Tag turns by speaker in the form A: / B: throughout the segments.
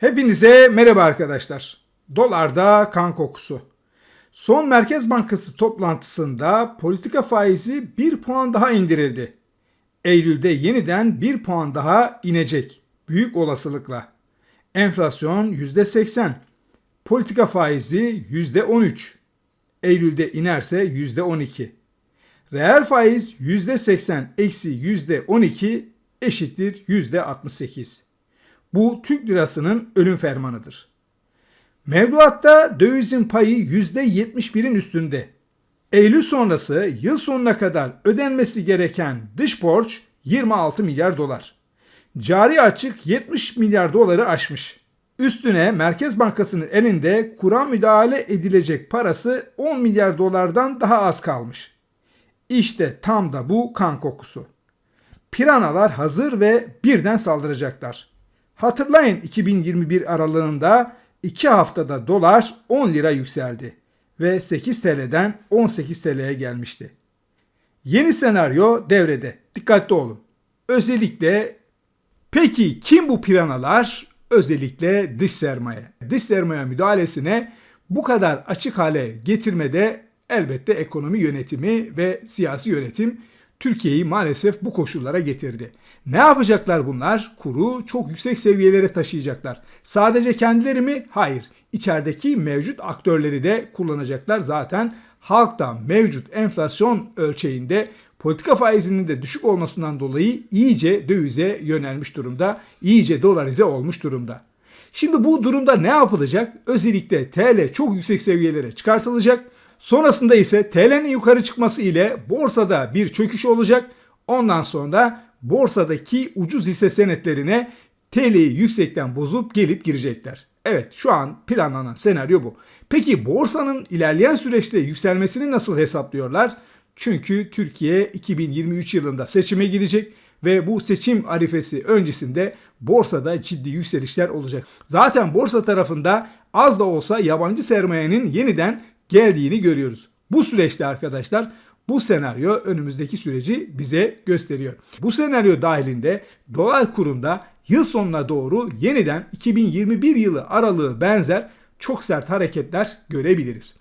A: Hepinize merhaba arkadaşlar. Dolarda kan kokusu. Son Merkez Bankası toplantısında politika faizi 1 puan daha indirildi. Eylül'de yeniden 1 puan daha inecek. Büyük olasılıkla. Enflasyon %80. Politika faizi %13. Eylül'de inerse %12. Reel faiz %80 eksi %12 eşittir %68. Bu Türk lirasının ölüm fermanıdır. Mevduatta dövizin payı %71'in üstünde. Eylül sonrası yıl sonuna kadar ödenmesi gereken dış borç 26 milyar dolar. Cari açık 70 milyar doları aşmış. Üstüne Merkez Bankası'nın elinde kura müdahale edilecek parası 10 milyar dolardan daha az kalmış. İşte tam da bu kan kokusu. Piranalar hazır ve birden saldıracaklar. Hatırlayın 2021 aralığında 2 haftada dolar 10 lira yükseldi ve 8 TL'den 18 TL'ye gelmişti. Yeni senaryo devrede. Dikkatli olun. Özellikle peki kim bu piranalar? Özellikle dış sermaye. Dış sermaye müdahalesine bu kadar açık hale getirmede elbette ekonomi yönetimi ve siyasi yönetim Türkiye'yi maalesef bu koşullara getirdi. Ne yapacaklar bunlar? Kuru çok yüksek seviyelere taşıyacaklar. Sadece kendileri mi? Hayır. İçerideki mevcut aktörleri de kullanacaklar. Zaten halk da mevcut enflasyon ölçeğinde politika faizinin de düşük olmasından dolayı iyice dövize yönelmiş durumda. iyice dolarize olmuş durumda. Şimdi bu durumda ne yapılacak? Özellikle TL çok yüksek seviyelere çıkartılacak. Sonrasında ise TL'nin yukarı çıkması ile borsada bir çöküş olacak. Ondan sonra borsadaki ucuz hisse senetlerine TL'yi yüksekten bozup gelip girecekler. Evet şu an planlanan senaryo bu. Peki borsanın ilerleyen süreçte yükselmesini nasıl hesaplıyorlar? Çünkü Türkiye 2023 yılında seçime gidecek ve bu seçim arifesi öncesinde borsada ciddi yükselişler olacak. Zaten borsa tarafında az da olsa yabancı sermayenin yeniden geldiğini görüyoruz. Bu süreçte arkadaşlar bu senaryo önümüzdeki süreci bize gösteriyor. Bu senaryo dahilinde dolar kurunda yıl sonuna doğru yeniden 2021 yılı aralığı benzer çok sert hareketler görebiliriz.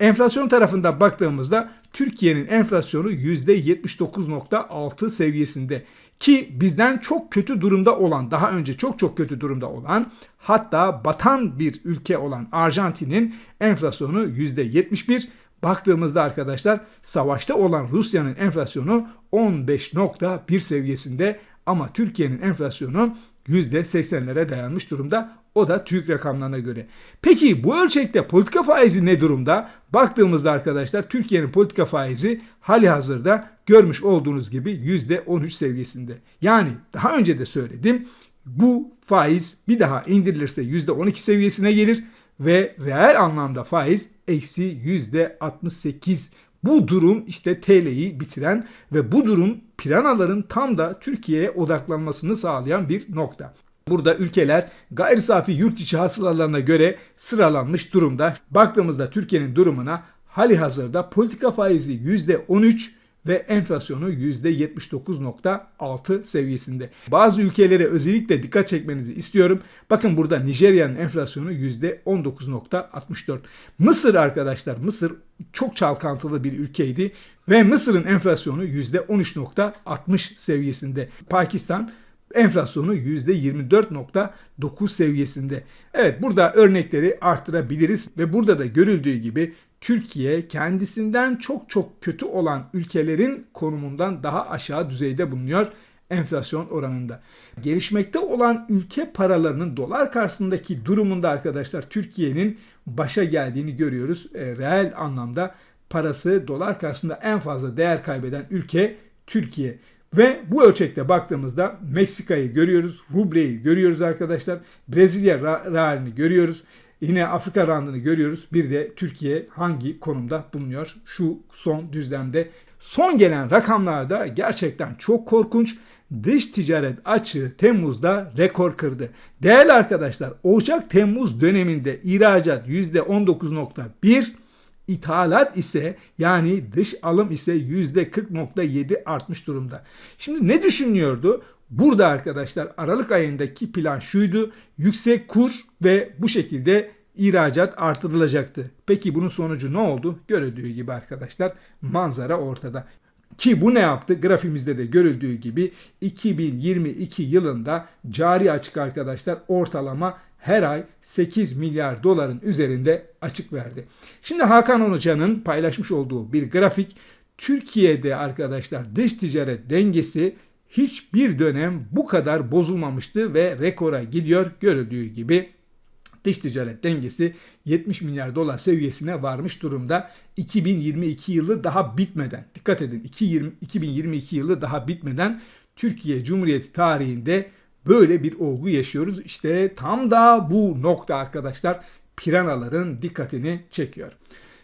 A: Enflasyon tarafında baktığımızda Türkiye'nin enflasyonu %79.6 seviyesinde ki bizden çok kötü durumda olan, daha önce çok çok kötü durumda olan, hatta batan bir ülke olan Arjantin'in enflasyonu %71. Baktığımızda arkadaşlar savaşta olan Rusya'nın enflasyonu 15.1 seviyesinde ama Türkiye'nin enflasyonu %80'lere dayanmış durumda. O da TÜİK rakamlarına göre. Peki bu ölçekte politika faizi ne durumda? Baktığımızda arkadaşlar Türkiye'nin politika faizi hali hazırda görmüş olduğunuz gibi %13 seviyesinde. Yani daha önce de söyledim bu faiz bir daha indirilirse %12 seviyesine gelir ve reel anlamda faiz eksi %68 bu durum işte TL'yi bitiren ve bu durum piranaların tam da Türkiye'ye odaklanmasını sağlayan bir nokta. Burada ülkeler gayri safi yurt içi hasılalarına göre sıralanmış durumda. Baktığımızda Türkiye'nin durumuna hali hazırda politika faizi %13 ve enflasyonu %79.6 seviyesinde. Bazı ülkelere özellikle dikkat çekmenizi istiyorum. Bakın burada Nijerya'nın enflasyonu %19.64. Mısır arkadaşlar Mısır çok çalkantılı bir ülkeydi ve Mısır'ın enflasyonu %13.60 seviyesinde. Pakistan enflasyonu %24.9 seviyesinde. Evet burada örnekleri arttırabiliriz ve burada da görüldüğü gibi Türkiye kendisinden çok çok kötü olan ülkelerin konumundan daha aşağı düzeyde bulunuyor enflasyon oranında. Gelişmekte olan ülke paralarının dolar karşısındaki durumunda arkadaşlar Türkiye'nin başa geldiğini görüyoruz. E, reel anlamda parası dolar karşısında en fazla değer kaybeden ülke Türkiye. Ve bu ölçekte baktığımızda Meksika'yı görüyoruz, Ruble'yi görüyoruz arkadaşlar, Brezilya realini görüyoruz. Yine Afrika randını görüyoruz. Bir de Türkiye hangi konumda bulunuyor şu son düzlemde. Son gelen rakamlarda gerçekten çok korkunç. Dış ticaret açığı Temmuz'da rekor kırdı. Değerli arkadaşlar Ocak-Temmuz döneminde ihracat %19.1, İthalat ise yani dış alım ise %40.7 artmış durumda. Şimdi ne düşünüyordu? Burada arkadaşlar Aralık ayındaki plan şuydu. Yüksek kur ve bu şekilde ihracat artırılacaktı. Peki bunun sonucu ne oldu? Görüldüğü gibi arkadaşlar manzara ortada. Ki bu ne yaptı? Grafimizde de görüldüğü gibi 2022 yılında cari açık arkadaşlar ortalama her ay 8 milyar doların üzerinde açık verdi. Şimdi Hakan Hoca'nın paylaşmış olduğu bir grafik Türkiye'de arkadaşlar dış ticaret dengesi hiçbir dönem bu kadar bozulmamıştı ve rekora gidiyor görüldüğü gibi dış ticaret dengesi 70 milyar dolar seviyesine varmış durumda. 2022 yılı daha bitmeden, dikkat edin 2022 yılı daha bitmeden Türkiye Cumhuriyeti tarihinde böyle bir olgu yaşıyoruz. İşte tam da bu nokta arkadaşlar piranaların dikkatini çekiyor.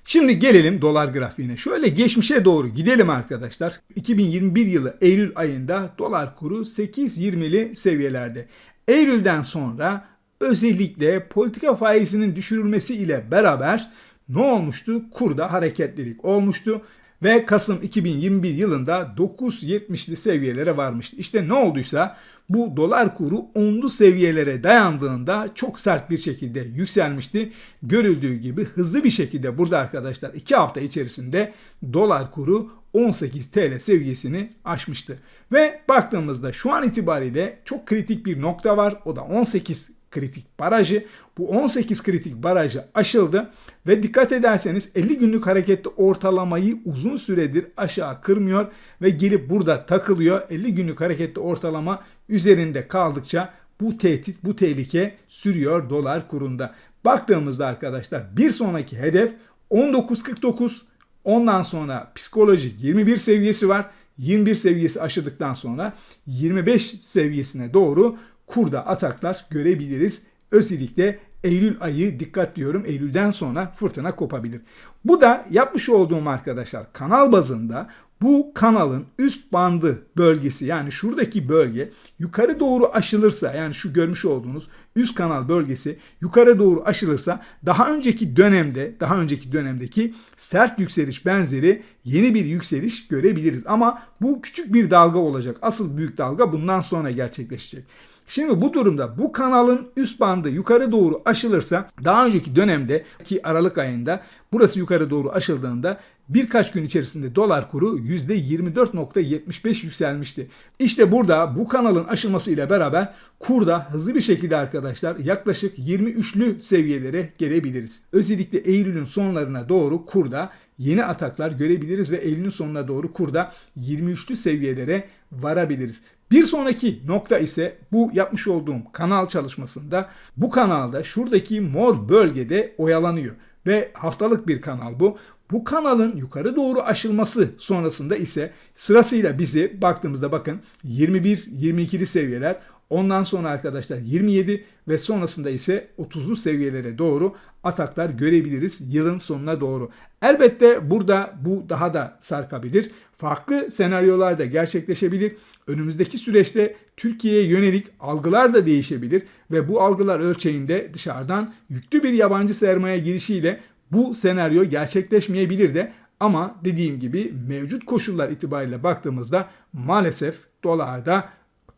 A: Şimdi gelelim dolar grafiğine. Şöyle geçmişe doğru gidelim arkadaşlar. 2021 yılı Eylül ayında dolar kuru 8.20'li seviyelerde. Eylül'den sonra özellikle politika faizinin düşürülmesi ile beraber ne olmuştu? Kurda hareketlilik olmuştu ve Kasım 2021 yılında 9.70'li seviyelere varmıştı. İşte ne olduysa bu dolar kuru 10'lu seviyelere dayandığında çok sert bir şekilde yükselmişti. Görüldüğü gibi hızlı bir şekilde burada arkadaşlar 2 hafta içerisinde dolar kuru 18 TL seviyesini aşmıştı. Ve baktığımızda şu an itibariyle çok kritik bir nokta var. O da 18 kritik barajı. Bu 18 kritik barajı aşıldı ve dikkat ederseniz 50 günlük harekette ortalamayı uzun süredir aşağı kırmıyor ve gelip burada takılıyor. 50 günlük harekette ortalama üzerinde kaldıkça bu tehdit, bu tehlike sürüyor dolar kurunda. Baktığımızda arkadaşlar bir sonraki hedef 19.49. Ondan sonra psikolojik 21 seviyesi var. 21 seviyesi aşıldıktan sonra 25 seviyesine doğru kurda ataklar görebiliriz. Özellikle Eylül ayı dikkat diyorum. Eylül'den sonra fırtına kopabilir. Bu da yapmış olduğum arkadaşlar kanal bazında bu kanalın üst bandı bölgesi yani şuradaki bölge yukarı doğru aşılırsa yani şu görmüş olduğunuz üst kanal bölgesi yukarı doğru aşılırsa daha önceki dönemde daha önceki dönemdeki sert yükseliş benzeri yeni bir yükseliş görebiliriz. Ama bu küçük bir dalga olacak. Asıl büyük dalga bundan sonra gerçekleşecek. Şimdi bu durumda bu kanalın üst bandı yukarı doğru aşılırsa daha önceki dönemde ki Aralık ayında burası yukarı doğru aşıldığında birkaç gün içerisinde dolar kuru %24.75 yükselmişti. İşte burada bu kanalın aşılması ile beraber kurda hızlı bir şekilde arkadaşlar yaklaşık 23'lü seviyelere gelebiliriz. Özellikle Eylül'ün sonlarına doğru kurda yeni ataklar görebiliriz ve Eylül'ün sonuna doğru kurda 23'lü seviyelere varabiliriz. Bir sonraki nokta ise bu yapmış olduğum kanal çalışmasında bu kanalda şuradaki mor bölgede oyalanıyor ve haftalık bir kanal bu. Bu kanalın yukarı doğru aşılması sonrasında ise sırasıyla bizi baktığımızda bakın 21-22'li seviyeler ondan sonra arkadaşlar 27 ve sonrasında ise 30'lu seviyelere doğru ataklar görebiliriz yılın sonuna doğru. Elbette burada bu daha da sarkabilir. Farklı senaryolar da gerçekleşebilir. Önümüzdeki süreçte Türkiye'ye yönelik algılar da değişebilir ve bu algılar ölçeğinde dışarıdan yüklü bir yabancı sermaye girişiyle bu senaryo gerçekleşmeyebilir de ama dediğim gibi mevcut koşullar itibariyle baktığımızda maalesef dolarda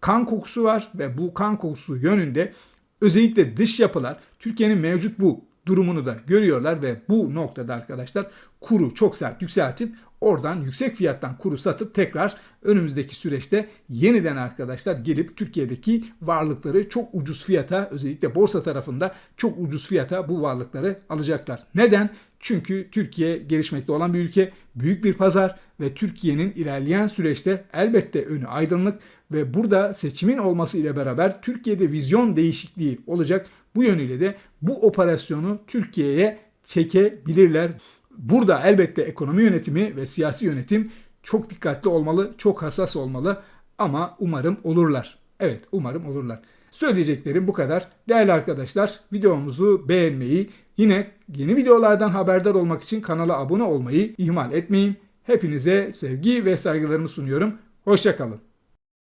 A: kan kokusu var ve bu kan kokusu yönünde özellikle dış yapılar Türkiye'nin mevcut bu durumunu da görüyorlar ve bu noktada arkadaşlar kuru çok sert yükseltip oradan yüksek fiyattan kuru satıp tekrar önümüzdeki süreçte yeniden arkadaşlar gelip Türkiye'deki varlıkları çok ucuz fiyata özellikle borsa tarafında çok ucuz fiyata bu varlıkları alacaklar. Neden? Çünkü Türkiye gelişmekte olan bir ülke, büyük bir pazar ve Türkiye'nin ilerleyen süreçte elbette önü aydınlık ve burada seçimin olması ile beraber Türkiye'de vizyon değişikliği olacak. Bu yönüyle de bu operasyonu Türkiye'ye çekebilirler. Burada elbette ekonomi yönetimi ve siyasi yönetim çok dikkatli olmalı, çok hassas olmalı ama umarım olurlar. Evet, umarım olurlar. Söyleyeceklerim bu kadar. Değerli arkadaşlar, videomuzu beğenmeyi, yine yeni videolardan haberdar olmak için kanala abone olmayı ihmal etmeyin. Hepinize sevgi ve saygılarımı sunuyorum. Hoşçakalın.